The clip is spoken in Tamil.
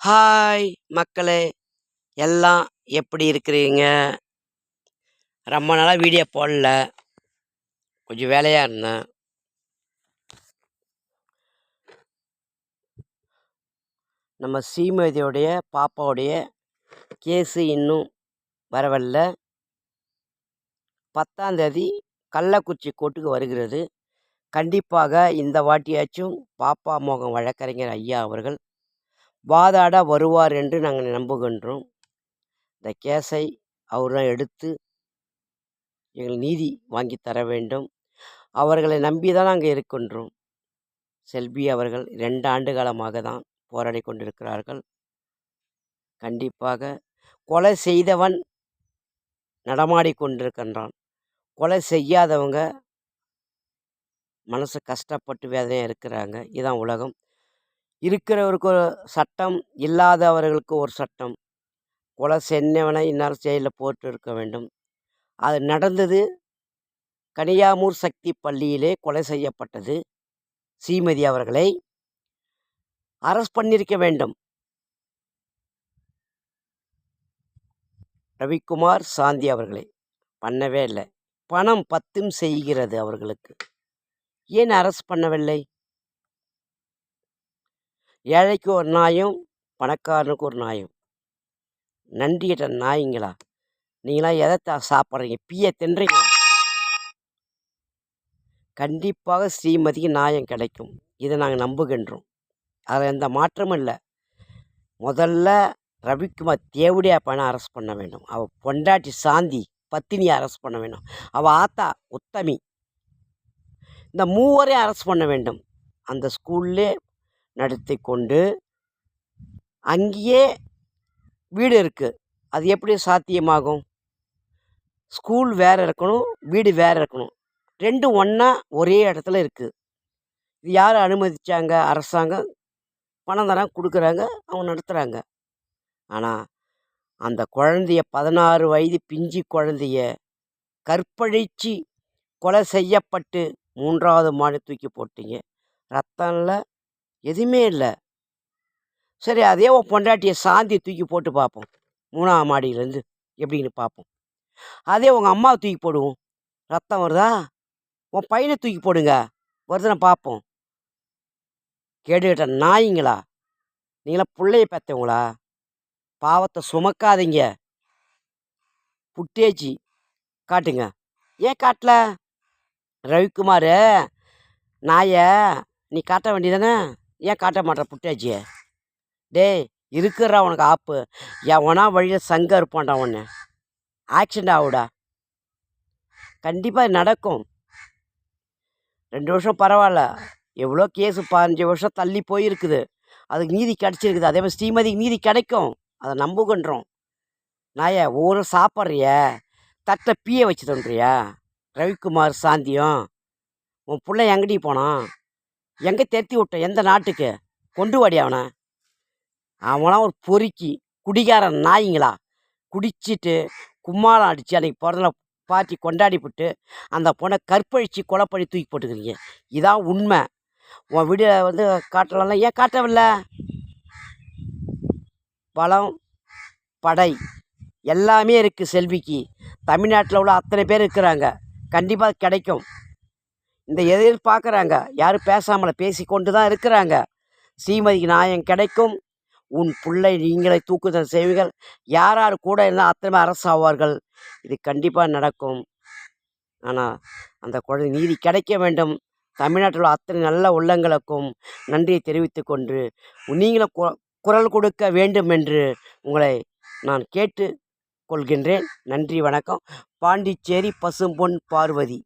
ஹாய் மக்களே. எல்லாம் எப்படி இருக்கிறீங்க? ரொம்ப நாளாக வீடியோ போடல. கொஞ்சம் வேலையாக இருந்தேன். நம்ம சீமதியோடைய பாப்பாவுடைய கேஸு இன்னும் வரவில்லை. பத்தாந்தேதி கள்ளக்குறிச்சி கோர்ட்டுக்கு வருகிறது. கண்டிப்பாக இந்த வாட்டியாச்சும் பாப்பா மோகம் வழக்கறிஞர் ஐயா அவர்கள் வாதாட வருவார் என்று நாங்கள் நம்புகின்றோம். இந்த கேஸை அவர்தான் எடுத்து எங்கள் நீதி வாங்கி தர வேண்டும். அவர்களை நம்பி தான் நாங்கள் இருக்கின்றோம். செல்வி அவர்கள் ரெண்டு ஆண்டு காலமாக தான் போராடி கொண்டிருக்கிறார்கள். கண்டிப்பாக கொலை செய்தவன் நடமாடி கொண்டிருக்கின்றான். கொலை செய்யாதவங்க மனசு கஷ்டப்பட்டு வேதனையாக இருக்கிறாங்க. இதுதான் உலகம். இருக்கிறவருக்கு ஒரு சட்டம் இல்லாதவர்களுக்கு ஒரு சட்டம். கொலை சென்னவனை இன்னொரு செயலில் போட்டு இருக்க வேண்டும். அது நடந்தது. கனியாமூர் சக்தி பள்ளியிலே கொலை செய்யப்பட்டது. ஸ்ரீமதி அவர்களை அரஸ்ட் பண்ணியிருக்க வேண்டும். ரவிக்குமார் சாந்தி அவர்களை பண்ணவே இல்லை. பணம் பத்தும் செய்கிறது அவர்களுக்கு. ஏன் அரஸ்ட் பண்ணவில்லை? ஏழைக்கு ஒரு நாயும் பணக்காரனுக்கு ஒரு நாயும். நன்றியற்ற நாய்ங்களா? நீங்களாம் எதை சாப்பிட்றீங்க? பீயை தின்றீங்க கண்டிப்பாக ஸ்ரீமதிக்கு நியாயம் கிடைக்கும். இதை நாங்கள் நம்புகின்றோம். அதில் எந்த மாற்றமும் இல்லை. முதல்ல ரவிக்குமார் தேவடியா பணம் அரெஸ்ட் பண்ண வேண்டும். அவள் பொண்டாட்டி சாந்தி பத்தினியை அரெஸ்ட் பண்ண வேண்டும். அவள் ஆத்தா உத்தமி. இந்த மூவரையும் அரெஸ்ட் பண்ண வேண்டும். அந்த ஸ்கூல்லே நடத்தி கொண்டு அங்கேயே வீடு இருக்குது அது எப்படி சாத்தியமாகும்? ஸ்கூல் வேறு இருக்கணும் வீடு வேறு இருக்கணும். ரெண்டும் ஒன்றா ஒரே இடத்துல இருக்குது இது யார் அனுமதித்தாங்க அரசாங்கம் பணம் தராங்க கொடுக்குறாங்க அவங்க நடத்துகிறாங்க ஆனால் அந்த குழந்தைய பதினாறு வயது பிஞ்சு குழந்தைய கற்பழித்து கொலை செய்யப்பட்டு மூன்றாவது மாடி தூக்கி போட்டீங்க. ரத்தம் இல்லை எதுவுமே இல்லை. சரி அதே உன் பொண்டாட்டியை சாந்தி தூக்கி போட்டு பார்ப்போம். மூணாவது மாடியிலேருந்து எப்படின்னு பார்ப்போம். அதே உங்கள் அம்மாவை தூக்கி போடுவோம். ரத்தம் வருதா? உன் பையனை தூக்கி போடுங்க. வருதுன்னு பார்ப்போம். கேட்டுக்கிட்ட நாய்ங்களா? நீங்களாம் பிள்ளைய பெற்றவங்களா பாவத்தை சுமக்காதீங்க. புட்டேஜி காட்டுங்க. ஏன் காட்டல? ரவிக்குமார் நாயை நீ காட்ட வேண்டியதானே? ஏன் காட்ட மாட்டேற புட்டேஜியை டேய் இருக்கிறா உனக்கு ஆப்பு. எவனா வழியில் சங்கம் இருப்பான்டா உன்னை. ஆக்சிடெண்ட் ஆகுடா கண்டிப்பாக நடக்கும். ரெண்டு வருஷம் பரவாயில்ல எவ்வளோ கேஸு பதினஞ்சு வருஷம் தள்ளி போயிருக்குது. அதுக்கு நீதி கிடச்சிருக்குது. அதே மாதிரி ஸ்ரீமதிக்கு நீதி கிடைக்கும். அதை நம்புகின்றோம். நாய ஒவ்வொரு சாப்பிட்றிய? தட்டை பீய வச்சு தோன்றியா ரவிக்குமார் சாந்தியம். உன் பிள்ளை எங்கடி போனான்? எங்கே தெருத்தி விட்ட? எந்த நாட்டுக்கு? கொண்டு வாடி அவனை. அவனாம் ஒரு பொறுக்கி குடிகார நாய்ங்களா? குடிச்சிட்டு கும்மாளம் அடித்து அன்றைக்கி பிறந்த பார்ட்டி கொண்டாடிவிட்டு அந்த பொண்ணை கற்பழித்து கொலை பண்ணி தூக்கி போட்டுக்கிறீங்க. இதான் உண்மை. உன் வீடியோ வந்து காட்டலாம்ல? ஏன் காட்டவில்லை? பலம் படை எல்லாமே இருக்குது செல்விக்கு. தமிழ்நாட்டில் உள்ள அத்தனை பேர் இருக்கிறாங்க. கண்டிப்பாக கிடைக்கும். இந்த எதிர்பார்க்குறாங்க. யாரும் பேசாமல் பேசி கொண்டு தான் இருக்கிறாங்க. ஸ்ரீமதிக்கு நியாயம் கிடைக்கும். உன் பிள்ளை நீங்களே தூக்குதல் செய்வீர்கள். யார் யார் கூட இருந்தால் அத்தனை அரசு ஆவார்கள். இது கண்டிப்பாக நடக்கும். ஆனால் அந்த குழந்தை நீதி கிடைக்க வேண்டும். தமிழ்நாட்டில் உள்ள அத்தனை நல்ல உள்ளங்களுக்கும் நன்றியை தெரிவித்து கொண்டு நீங்களும் கு குரல் கொடுக்க வேண்டும் என்று உங்களை நான் கேட்டு கொள்கின்றேன். நன்றி வணக்கம். பாண்டிச்சேரி பசும்பொன் பார்வதி.